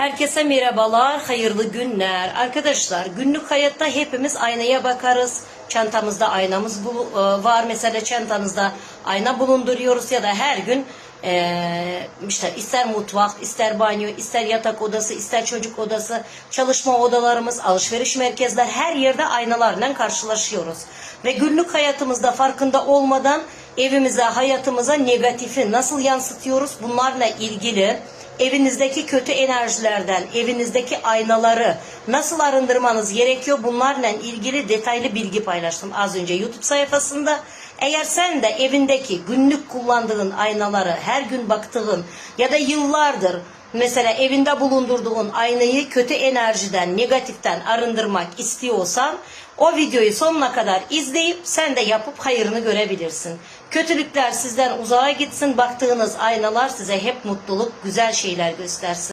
Herkese merhabalar, hayırlı günler. Arkadaşlar günlük hayatta hepimiz aynaya bakarız. Çantamızda aynamız e, var. Mesela çantanızda ayna bulunduruyoruz ya da her gün e, işte ister mutfak, ister banyo, ister yatak odası, ister çocuk odası, çalışma odalarımız, alışveriş merkezler her yerde aynalarla karşılaşıyoruz. Ve günlük hayatımızda farkında olmadan evimize, hayatımıza negatifi nasıl yansıtıyoruz bunlarla ilgili evinizdeki kötü enerjilerden, evinizdeki aynaları nasıl arındırmanız gerekiyor bunlarla ilgili detaylı bilgi paylaştım az önce YouTube sayfasında. Eğer sen de evindeki günlük kullandığın aynaları her gün baktığın ya da yıllardır mesela evinde bulundurduğun aynayı kötü enerjiden, negatiften arındırmak istiyorsan o videoyu sonuna kadar izleyip sen de yapıp hayırını görebilirsin. Kötülükler sizden uzağa gitsin, baktığınız aynalar size hep mutluluk, güzel şeyler göstersin.